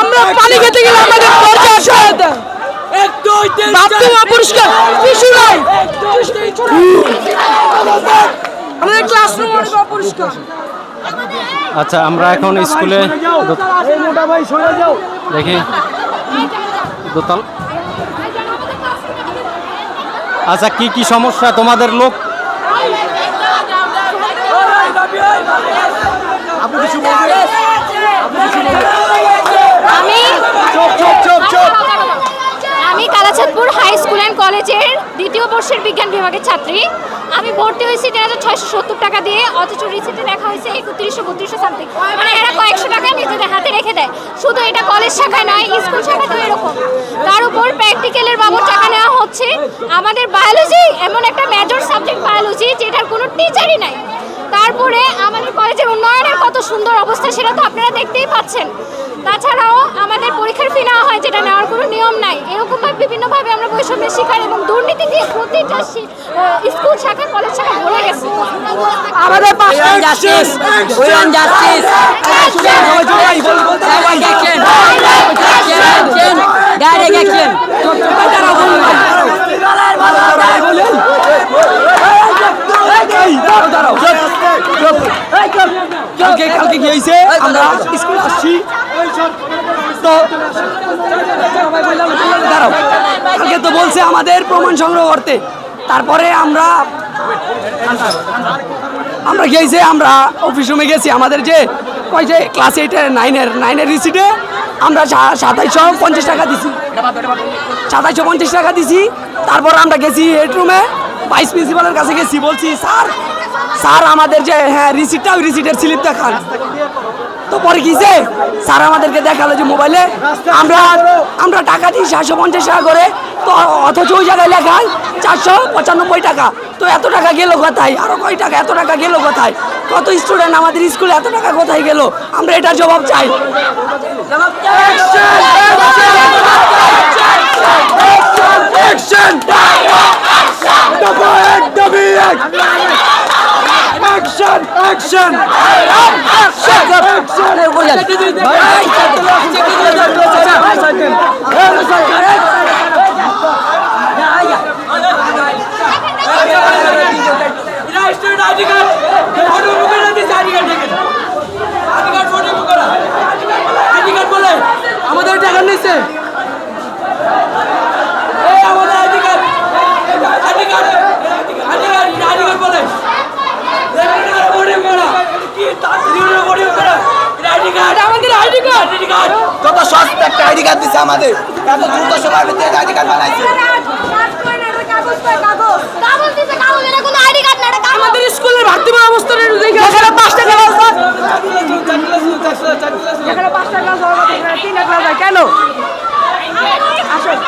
আমরা পানি খেতে গেলে আমাদের দরজা সহায়তা। বাথরুম অপরিষ্কার কিছু নাই আমাদের ক্লাসরুম অনেক আচ্ছা আমরা এখন স্কুলে দেখি। দোতল। আচ্ছা কি কি সমস্যা? তোমাদের লোক আমি আমি কালাচাঁদপুর হাই স্কুল অ্যান্ড কলেজের দ্বিতীয় বর্ষের বিজ্ঞান বিভাগের ছাত্রী। আমি ভর্তি হয়েছি তিন হাজার ছয়শো সত্তর টাকা দিয়ে, অথচ রিসিপ্টে দেখা হয়েছে একত্রিশশো, বত্রিশশো সামথিং মানে এরা কয়েকশো টাকা নিজেদের হাতে রেখে দেয়। শুধু এটা কলেজ শাখায় নয় স্কুল শাখাতেও এরকম। তার উপর প্র্যাকটিক্যালের বাবদ টাকা নেওয়া হচ্ছে। আমাদের বায়োলজি এমন একটা মেজর সাবজেক্ট বায়োলজি যেটার কোনো টিচারই নাই। কলেজের উন্নয়নের কত সুন্দর অবস্থা সেটা তো আপনারা দেখতেই পাচ্ছেন। তাছাড়াও আমাদের পরীক্ষার ফি নেওয়া হয় যেটা নেওয়ার কোনো নিয়ম নাই। এরকমভাবে বিভিন্নভাবে আমরা বৈষম্যের শিকার এবং দুর্নীতি দিয়ে প্রতিটা স্কুল শাখা কলেজ শাখা ভরে গেছে। আমাদের কালকে কালকে কি হয়েছে? আমরা স্কুল আসছি। তো দাঁড়াও। কালকে তো বলছে আমাদের প্রমাণ সংগ্রহ করতে। তারপরে আমরা আমরা গিয়েছি আমরা অফিস রুমে গেছি। আমাদের যে কয় যে ক্লাস এইটের নাইনের নাইনের রিসিটে আমরা সাতাইশশো পঞ্চাশ টাকা দিছি। সাতাইশশো পঞ্চাশ টাকা দিছি। তারপর আমরা গেছি হেড রুমে ভাইস প্রিন্সিপালের কাছে গেছি। বলছি স্যার স্যার আমাদের যে হ্যাঁ রিসিটটা ওই রিসিটের স্লিপ দেখান তো পরে কি যে স্যার আমাদেরকে দেখাল যে মোবাইলে আমরা আমরা টাকা দিই চারশো পঞ্চাশ টাকা করে তো অথচ ওই জায়গায় লেখায় চারশো পঁচানব্বই টাকা তো এত টাকা গেল কোথায় আরও কয় টাকা এত টাকা গেল কোথায় কত স্টুডেন্ট আমাদের স্কুলে এত টাকা কোথায় গেল আমরা এটার জবাব চাই Action! Action! আমাদের টাকা নিচ্ছে এই আমাদের ID card ID card ID card ID card বলে আমাদের আইডি কার্ড কত সস্তা একটা দিছে আমাদের এত দ্রুত সময়ের ভিতরে আইডি কার্ড বানাইছে কোনো আইডি কার্ড না এটা কাগজ আমাদের স্কুলের ভাতৃমা অবস্থা এখানে পাঁচটা ক্লাস এখানে পাঁচটা ক্লাস হওয়ার কথা এখানে তিনটা ক্লাস হয় কেন আসুন